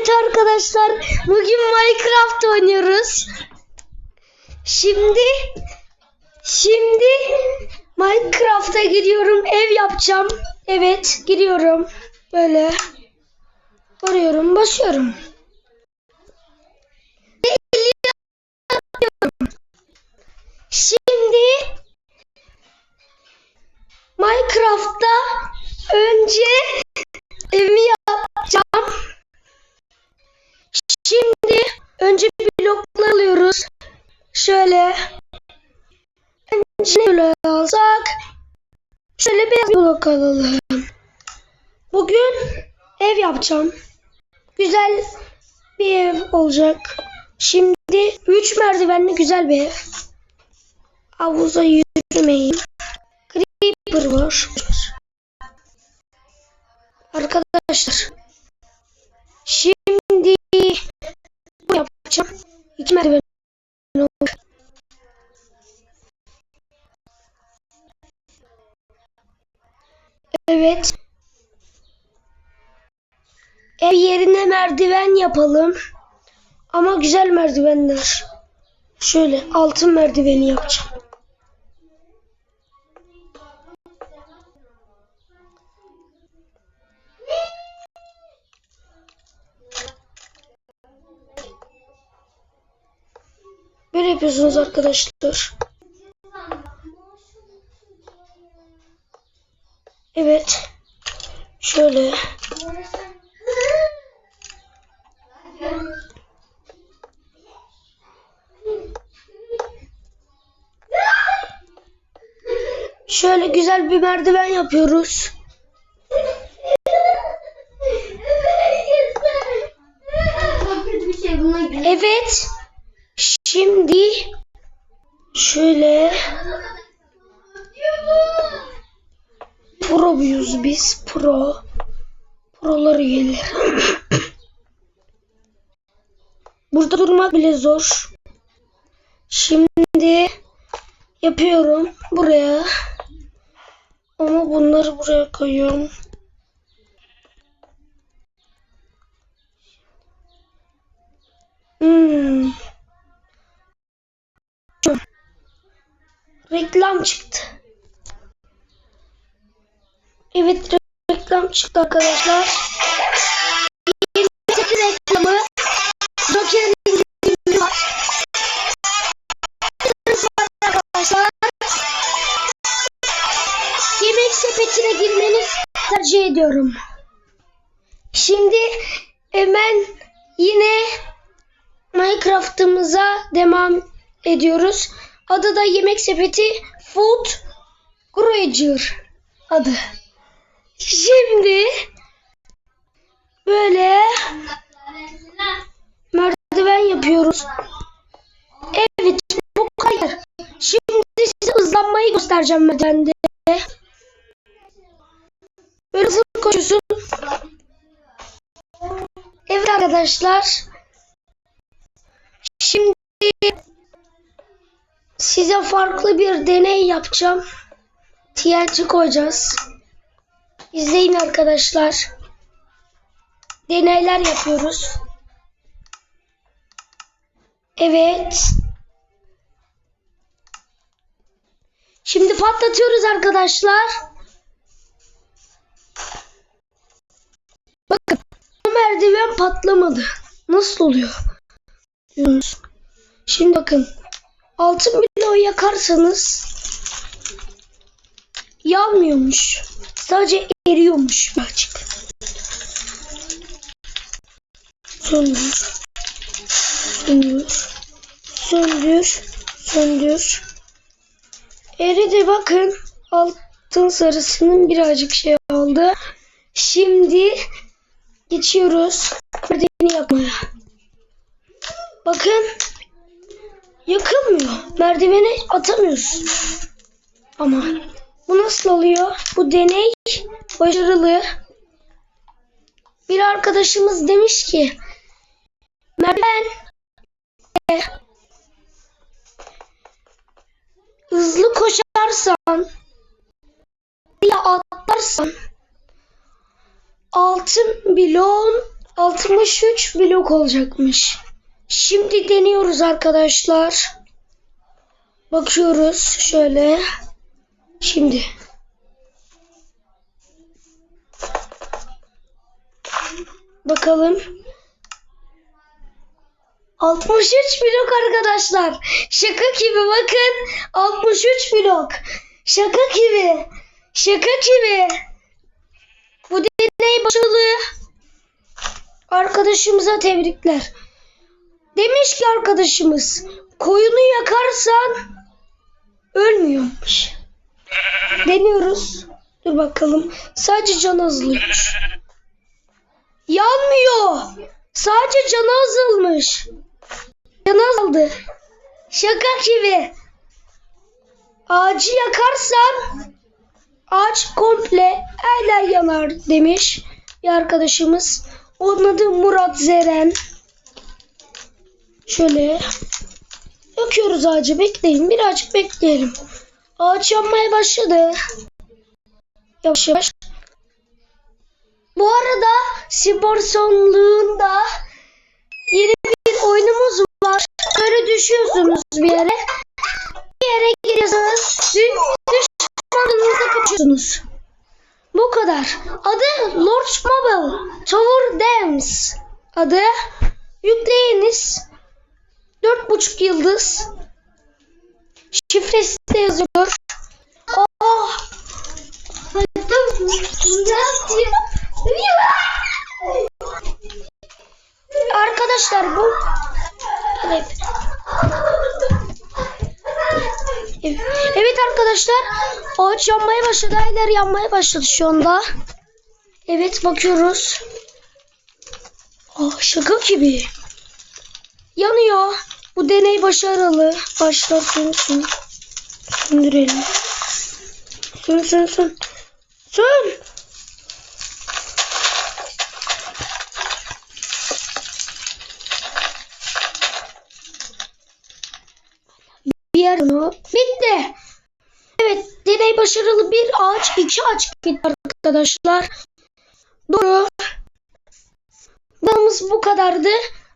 Evet arkadaşlar bugün Minecraft oynuyoruz. Şimdi şimdi Minecraft'a gidiyorum ev yapacağım. Evet giriyorum. Böyle arıyorum basıyorum. Şimdi Minecraft'ta önce evimi yapacağım. Böyle alsak. Şöyle beyaz blok alalım. Bugün ev yapacağım. Güzel bir ev olacak. Şimdi 3 merdivenli güzel bir ev. Havuza yürümeyin. Creeper var. Arkadaşlar. Şimdi bu yapacağım. İki merdiven olacak. Evet. Ev yerine merdiven yapalım. Ama güzel merdivenler. Şöyle altın merdiveni yapacağım. Böyle yapıyorsunuz arkadaşlar. Şöyle. Şöyle güzel bir merdiven yapıyoruz. Evet. Şimdi şöyle pro muyuz biz? Pro. Prolar üyeleri. Burada durmak bile zor. Şimdi yapıyorum buraya. Ama bunları buraya koyuyorum. Hmm. Reklam çıktı. Evet reklam çıktı arkadaşlar. Yeni reklamı Joker'in indirimi var. Arkadaşlar yemek sepetine girmeniz tercih ediyorum. Şimdi hemen yine Minecraft'ımıza devam ediyoruz. Adı da yemek sepeti Food Grower adı. Şimdi böyle merdiven yapıyoruz. Evet bu kadar. Şimdi size hızlanmayı göstereceğim merdivende. Böyle hızlı koşuyorsun. Evet arkadaşlar. Şimdi size farklı bir deney yapacağım. TNT koyacağız. İzleyin arkadaşlar. Deneyler yapıyoruz. Evet. Şimdi patlatıyoruz arkadaşlar. Bakın merdiven patlamadı. Nasıl oluyor? Şimdi bakın. Altın bloğu yakarsanız yanmıyormuş. Sadece eriyormuş birazcık. Söndür. Söndür. Söndür. Söndür. Eridi bakın. Altın sarısının birazcık şey oldu. Şimdi geçiyoruz. Merdiveni yapmaya. Bakın. Yakılmıyor. Merdiveni atamıyorsun. Ama bu nasıl oluyor? Bu deney başarılı. Bir arkadaşımız demiş ki e, hızlı koşarsan ya atlarsan altın bloğun 63 blok olacakmış. Şimdi deniyoruz arkadaşlar. Bakıyoruz şöyle. Şimdi. Bakalım. 63 blok arkadaşlar. Şaka gibi bakın. 63 blok. Şaka gibi. Şaka gibi. Bu deney başarılı. Arkadaşımıza tebrikler. Demiş ki arkadaşımız koyunu yakarsan ölmüyormuş. Deniyoruz. Dur bakalım. Sadece canı azalıyormuş. Yanmıyor. Sadece canı azalmış. Canı azaldı. Şaka gibi. Ağacı yakarsan ağaç komple eller yanar demiş bir arkadaşımız. Onun adı Murat Zeren. Şöyle yakıyoruz ağacı bekleyin birazcık bekleyelim. Ağaç yanmaya başladı. Yavaş yavaş. Bu arada spor sonluğunda yeni bir oyunumuz var. Böyle düşüyorsunuz bir yere. Bir yere giriyorsunuz. Dü düşmanınıza kapışıyorsunuz. Bu kadar. Adı Lord Mobile Tower Dance. Adı yükleyiniz. Dört buçuk yıldız. Şifresi de yazıyor. Oh. Arkadaşlar bu evet. Evet arkadaşlar ağaç yanmaya başladı. Aylar yanmaya başladı şu anda. Evet bakıyoruz. Aa, şaka gibi. Yanıyor. Bu deney başarılı. Başla sönsün. Söndürelim. Sön sön sön. Sön. Bir yer yanıyor. Bitti. Evet deney başarılı bir ağaç iki ağaç gitti arkadaşlar. Doğru. Dalımız bu kadardı.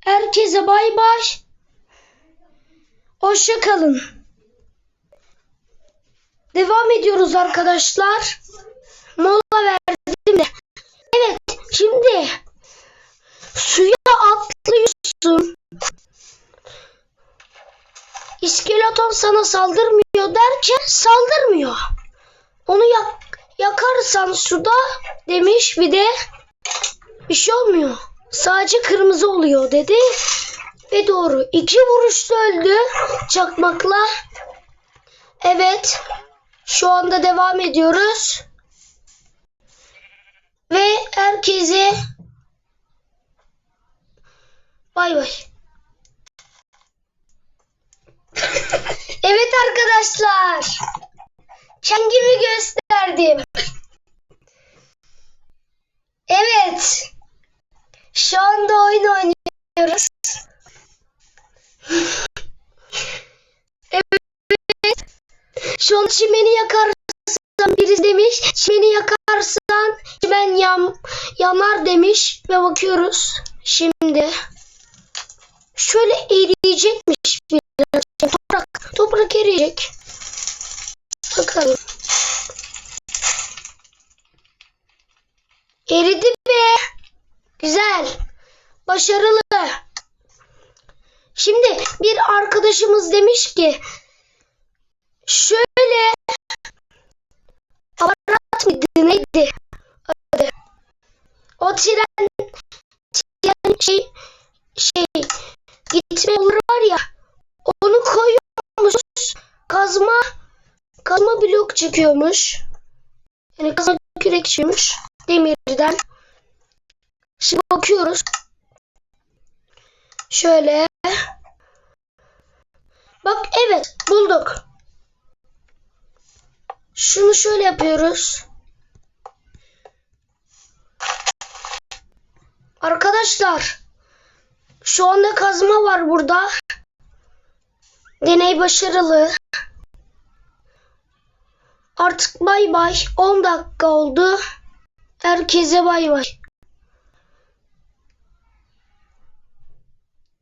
Herkese bay bay. Hoşça kalın. Devam ediyoruz arkadaşlar. Mola verdim de. Evet şimdi suya atlıyorsun. İskeleton sana saldırmıyor derken saldırmıyor. Onu yak yakarsan suda demiş bir de bir şey olmuyor. Sadece kırmızı oluyor dedi. Ve doğru. İki vuruşta öldü çakmakla. Evet. Şu anda devam ediyoruz. Ve herkese bay bay. evet arkadaşlar. Kendimi gösterdim. Evet. Şu anda oyun oynuyoruz. An çimeni yakarsan biri demiş. Çimeni yakarsan çimen yan, yanar demiş. Ve bakıyoruz. Şimdi. Şöyle eriyecekmiş biraz. Toprak, toprak eriyecek. Bakalım. Eridi be. Güzel. Başarılı. Şimdi bir arkadaşımız demiş ki şöyle aparat mıydı neydi adı? O tren, tren şey şey gitme yolu var ya onu koyuyormuş kazma kazma blok çıkıyormuş. Yani kazma kürek çıkıyormuş demirden. Şimdi bakıyoruz. Şöyle. Bak evet bulduk. Şunu şöyle yapıyoruz. Arkadaşlar şu anda kazma var burada. Deney başarılı. Artık bay bay. 10 dakika oldu. Herkese bay bay.